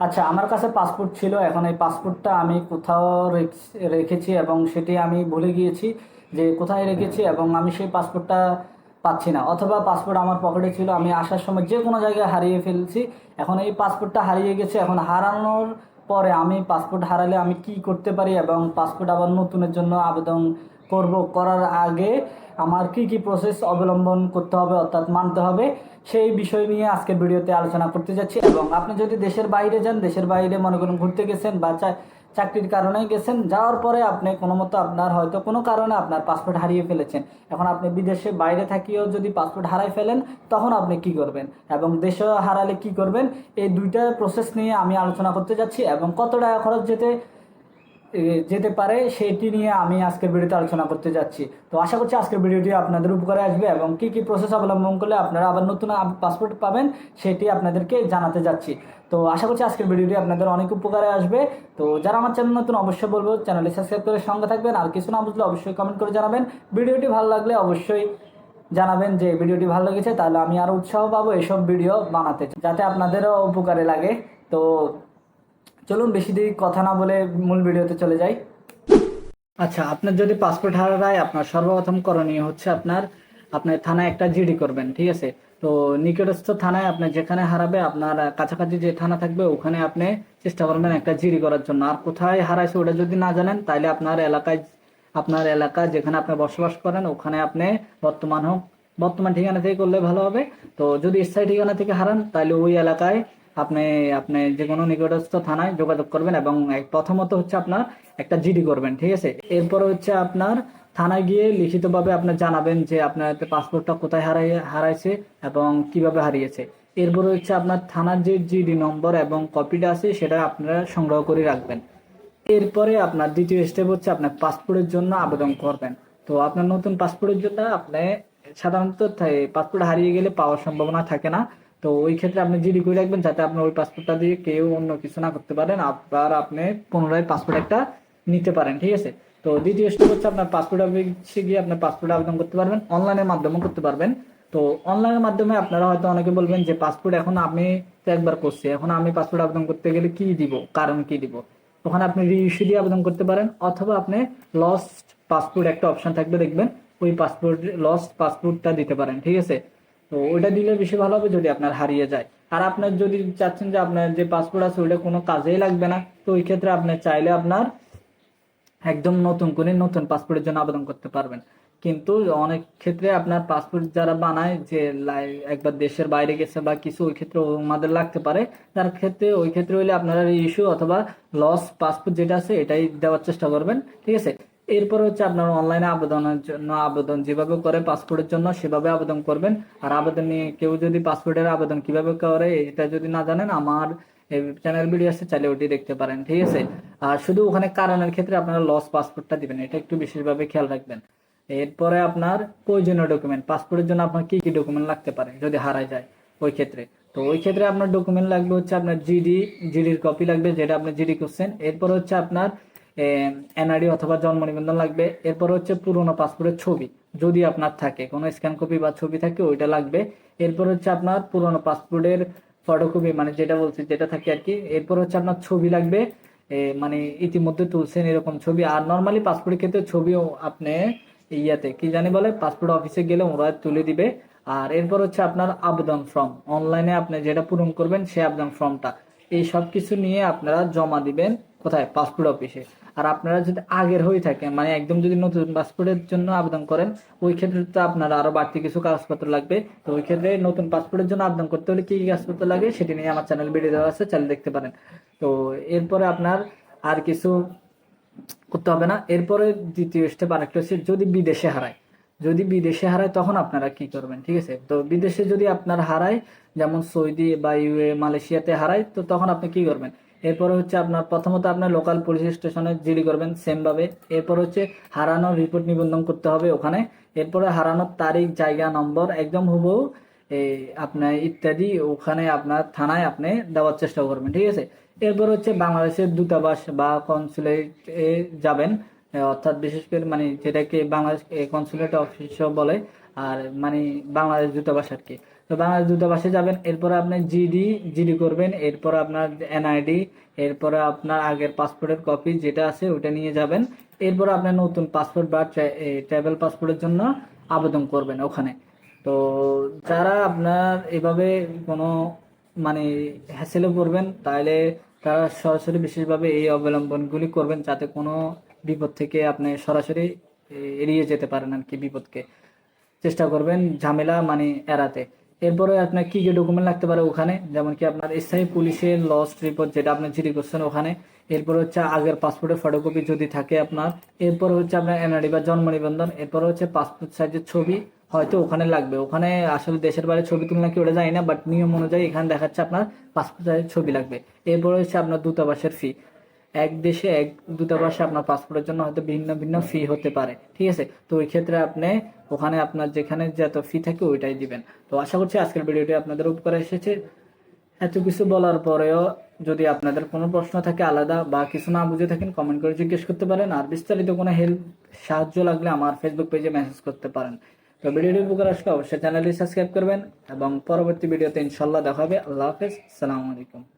আচ্ছা আমার কাছে পাসপোর্ট ছিল। এখন এই পাসপোর্টটা আমি কোথাও রেখ- রেখেছি এবং সেটি আমি ভুলে গিয়েছি যে কোথায় রেখেছি এবং আমি সেই পাসপোর্টটা পাচ্ছি না। অথবা পাসপোর্ট আমার পকেটে ছিল, আমি আসার সময় যে কোনো জায়গায় হারিয়ে ফেলছি। এখন এই পাসপোর্টটা হারিয়ে গেছে, এখন হারানোর পরে আমি পাসপোর্ট হারালে আমি কি করতে পারি এবং পাসপোর্ট আবার নতুনের জন্য আবেদন করব, করার আগে আমার কি কি প্রসেস অবলম্বন করতে হবে অর্থাৎ মানতে হবে, সেই বিষয় নিয়ে আজকের ভিডিওতে আলোচনা করতে যাচ্ছি। এবং আপনি যদি দেশের বাইরে যান, দেশের বাইরে মনে করুন ঘুরতে গেছেন বা চাকরির কারণেই গেছেন, যাওয়ার পরে আপনি কোনো মতো আপনার হয়তো কোনো কারণে আপনার পাসপোর্ট হারিয়ে ফেলেছেন। এখন আপনি বিদেশে বাইরে থাকিও যদি পাসপোর্ট হারাই ফেলেন, তখন আপনি কি করবেন? এবং দেশে হারালে কি করবেন? এই দুইটা প্রসেস নিয়ে আমি আলোচনা করতে যাচ্ছি এবং কত টাকা খরচ যেতে যেতে পারে, সেটি নিয়ে আমি আজকের ভিডিওতে আলোচনা করতে যাচ্ছি। তো আশা করছি আজকের ভিডিওটি আপনাদের উপকারে আসবে এবং কি কি প্রসেস অবলম্বন করলে আপনারা আবার নতুন পাসপোর্ট পাবেন, সেটি আপনাদেরকে জানাতে যাচ্ছি। তো আশা করছি আজকের ভিডিওটি আপনাদের অনেক উপকারে আসবে। তো যারা আমার চ্যানেল নতুন, অবশ্যই বলব চ্যানেলটি সাবস্ক্রাইব করে সঙ্গে থাকবেন। আর কিছু না বুঝলে অবশ্যই কমেন্ট করে জানাবেন। ভিডিওটি ভালো লাগলে অবশ্যই জানাবেন যে ভিডিওটি ভালো লেগেছে, তাহলে আমি আরও উৎসাহ পাবো এসব ভিডিও বানাতে, যাতে আপনাদেরও উপকারে লাগে। তো চলুন বেশি দেরি কথা না বলে মূল ভিডিওতে চলে যাই। আচ্ছা আপনার যদি পাসপোর্ট হারায় আপনার সর্বপ্রথম করণীয় হচ্ছে আপনার আপনার থানায় একটা জিডি করবেন, ঠিক আছে? তো নিকটস্থ থানায় আপনি যেখানে হারাবে, আপনার কাছাকাছি যে থানা থাকবে, ওখানে আপনি চেষ্টা করবেন একটা জিডি করার জন্য। আর কোথায় হারাইছে ওটা যদি না জানেন তাহলে আপনার এলাকায়, আপনার এলাকা যেখানে আপনি বসবাস করেন, ওখানে আপনি বর্তমান হোক, বর্তমান ঠিকানা থেকে করলে ভালো হবে। তো যদি স্থায়ী ঠিকানা থেকে হারান তাহলে ওই এলাকায় আপনি আপনি যে কোনো নিকটস্থ থানায় যোগাযোগ করবেন এবং প্রথমত হচ্ছে আপনার একটা জিডি করবেন, ঠিক আছে? এরপর হচ্ছে আপনার থানায় গিয়ে লিখিতভাবে আপনি জানাবেন যে আপনার পাসপোর্টটা কোথায় হারাই, হারাইছে এবং কীভাবে হারিয়েছে। এরপর হচ্ছে আপনার থানার যে জিডি নম্বর এবং কপিটা আছে সেটা আপনারা সংগ্রহ করে রাখবেন। এরপরে আপনার দ্বিতীয় স্টেপ হচ্ছে আপনার পাসপোর্টের জন্য আবেদন করবেন। তো আপনার নতুন পাসপোর্টের জন্য আপনি সাধারণত পাসপোর্ট হারিয়ে গেলে পাওয়ার সম্ভাবনা থাকে না। তো ওই ক্ষেত্রে আপনি জিডি করে রাখবেন যাতে আপনার ওই পাসপোর্টটা দিয়ে কেউ অন্য কিছু না করতে পারেন, আবার আপনি পুনরায় পাসপোর্ট একটা নিতে পারেন, ঠিক আছে? তো দ্বিতীয় স্টেপ হচ্ছে আপনার পাসপোর্ট অফিসে গিয়ে আপনার পাসপোর্ট আবেদন করতে পারবেন অনলাইনের মাধ্যমেও করতে পারবেন। তো অনলাইনের মাধ্যমে আপনারা হয়তো অনেকে বলবেন যে পাসপোর্ট এখন আমি তো একবার করছি, এখন আমি পাসপোর্ট আবেদন করতে গেলে কি দিব? কারণ কি দিব? ওখানে আপনি রিইস্যু দিয়ে আবেদন করতে পারেন, অথবা আপনি লস্ট পাসপোর্ট একটা অপশন থাকবে, দেখবেন, ওই পাসপোর্ট লস্ট পাসপোর্টটা দিতে পারেন, ঠিক আছে? তো ওইটা দিলে বেশি ভালো হবে যদি আপনার হারিয়ে যায়। আর আপনার যদি চাচ্ছেন যে আপনার যে পাসপোর্ট আছে, ওইটা কোনো কাজেই লাগবে না। তো ওই ক্ষেত্রে আপনি চাইলে আপনার একদম নতুন করে নতুন পাসপোর্টের জন্য আবেদন করতে পারবেন। কিন্তু অনেক ক্ষেত্রে আপনার পাসপোর্ট যারা বানায়, যে একবার দেশের বাইরে গেছে বা কিছু, ওই ক্ষেত্রে আমাদের লাগতে পারে। তার ক্ষেত্রে, ওই ক্ষেত্রে হইলে আপনারা ইস্যু অথবা লস পাসপোর্ট যেটা আছে, এটাই দেওয়ার চেষ্টা করবেন। ঠিক আছে? এরপর হচ্ছে আপনার অনলাইনে আবেদনের জন্য আবেদন যেভাবে করে পাসপোর্টের জন্য সেভাবে আবেদন করবেন। আর আবেদন নিয়ে কেউ যদি পাসপোর্টের আবেদন কীভাবে করে এটা যদি না জানেন, আমার চ্যানেল ভিডিও আছে, চাইলে ওটি দেখতে পারেন, ঠিক আছে? আর শুধু ওখানে কারণের ক্ষেত্রে আপনারা লস পাসপোর্টটা দিবেন, এটা একটু বিশেষভাবে খেয়াল রাখবেন। এরপরে আপনার প্রয়োজনীয় ডকুমেন্ট পাসপোর্টের জন্য আপনার কি কি ডকুমেন্ট লাগতে পারে যদি হারায় যায় ওই ক্ষেত্রে? তো ওই ক্ষেত্রে আপনার ডকুমেন্ট লাগবে হচ্ছে আপনার জিডি জিডির কপি লাগবে, যেটা আপনি জিডি করছেন। এরপর হচ্ছে আপনার এনআইডি অথবা জন্ম নিবন্ধন লাগবে। এরপর হচ্ছে পুরোনো পাসপোর্টের ছবি। যদি আপনার থাকে, কোনো স্ক্যান কপি বা ছবি থাকে, ওইটা লাগবে। এরপর হচ্ছে আপনার পুরনো পাসপোর্টের ফটোকপি মানে যেটা বলছি, যেটা থাকে আর কি। এরপর হচ্ছে আপনার ছবি লাগবে। মানে ইতিমধ্যে তুলছেন এরকম ছবি। আর নর্মালি পাসপোর্টের ক্ষেত্রে ছবিও আপনি ইয়াতে, কি জানি বলে, পাসপোর্ট অফিসে গেলে ওরা তুলে দিবে। আর এরপর হচ্ছে আপনার আবেদন ফর্ম অনলাইনে আপনি যেটা পূরণ করবেন, সেই আবেদন ফর্মটা এই সব কিছু নিয়ে আপনারা জমা দিবেন কোথায়? পাসপোর্ট অফিসে আর আপনারা যদি আগের হয়ে থাকে মানে একদম যদি নতুন পাসপোর্টের জন্য আবেদন করেন, ওই ক্ষেত্রে তো আপনার আরও বাড়তি কিছু কাগজপত্র লাগবে। তো ওই ক্ষেত্রে নতুন পাসপোর্টের জন্য আবেদন করতে হলে কি কি কাগজপত্র লাগে সেটি নিয়ে আমার চ্যানেল ভিডিও দেওয়া আছে চ্যানেল দেখতে পারেন। তো এরপরে আপনার আর কিছু করতে হবে না। এরপরে দ্বিতীয় স্টেপ আরেকটা হচ্ছে যদি বিদেশে হারায়। যদি বিদেশে হারায় তখন আপনারা কি করবেন, ঠিক আছে? তো বিদেশে যদি আপনার হারায়, যেমন সৌদি বা ইউএ মালয়েশিয়াতে হারায়, তো তখন আপনি কি করবেন? এরপরে হচ্ছে আপনার, প্রথমত আপনার লোকাল পুলিশ স্টেশনে জিডি করবেন সেম ভাবে। এরপর হচ্ছে হারানোর রিপোর্ট নিবন্ধন করতে হবে ওখানে। এরপরে হারানোর তারিখ, জায়গা, নম্বর একদম হুবহু এই আপনার ইত্যাদি ওখানে আপনার থানায় আপনি দেওয়ার চেষ্টা করবেন, ঠিক আছে? এরপর হচ্ছে বাংলাদেশের দূতাবাস বা কনসুলেটে যাবেন অর্থাৎ বিশেষ করে মানে যেটাকে বাংলাদেশ কনসুলেট অফিসও বলে, আর মানে বাংলাদেশ দূতাবাস আর কি। তো বাংলাদেশ দূতাবাসে যাবেন, এরপরে আপনি জিডি জিডি করবেন, এরপর আপনার এনআইডি এরপরে আপনার আগের পাসপোর্টের কপি যেটা আছে ওটা নিয়ে যাবেন, এরপর আপনার নতুন পাসপোর্ট বা ট্রাভেল পাসপোর্টের জন্য আবেদন করবেন ওখানে। তো যারা আপনার এভাবে কোনো মানে হ্যাসেলে পড়বেন তাহলে তারা সরাসরি বিশেষভাবে এই অবলম্বনগুলি করবেন যাতে কোনো বিপদ থেকে আপনি সরাসরি এড়িয়ে যেতে পারেন আর কি বিপদকে। চেষ্টা করবেন ঝামেলা মানে এড়াতে। এরপরে আপনার কি কি ডকুমেন্ট লাগতে পারে ওখানে? যেমন কি আপনার স্থায়ী পুলিশের লস রিপোর্ট যেটা আপনি জিডি করছেন ওখানে। এরপর হচ্ছে আগের পাসপোর্টের ফটোকপি যদি থাকে আপনার। এরপর হচ্ছে আপনার এনআরডি বা জন্ম নিবন্ধন। এরপর হচ্ছে পাসপোর্ট সাইজের ছবি হয়তো ওখানে লাগবে। ওখানে আসলে দেশের বাইরে ছবি তুলনা কি ওটা যায় না বাট নিয়ম অনুযায়ী এখানে দেখাচ্ছে আপনার পাসপোর্ট সাইজের ছবি লাগবে। এরপর হচ্ছে আপনার দূতাবাসের ফি এক দেশে এক দূতাবাসে আপনার পাসপোর্টের জন্য হয়তো ভিন্ন ভিন্ন ফি হতে পারে। ঠিক আছে? তো ওই ক্ষেত্রে আপনি ওখানে আপনার যেখানে যত ফি থাকে ওইটাই দিবেন। তো আশা করছি আজকের ভিডিওটি আপনাদের উপকারে এসেছে। এত কিছু বলার পরেও যদি আপনাদের কোনো প্রশ্ন থাকে আলাদা বা কিছু না বুঝে থাকেন কমেন্ট করে জিজ্ঞেস করতে পারেন। আর বিস্তারিত কোনো হেল্প সাহায্য লাগলে আমার ফেসবুক পেজে মেসেজ করতে পারেন। তো ভিডিওটি উপকার আসলে অবশ্যই চ্যানেলটি সাবস্ক্রাইব করবেন এবং পরবর্তী ভিডিওতে ইনশাল্লাহ দেখা হবে। আল্লাহ হাফেজ। সালামু আলাইকুম।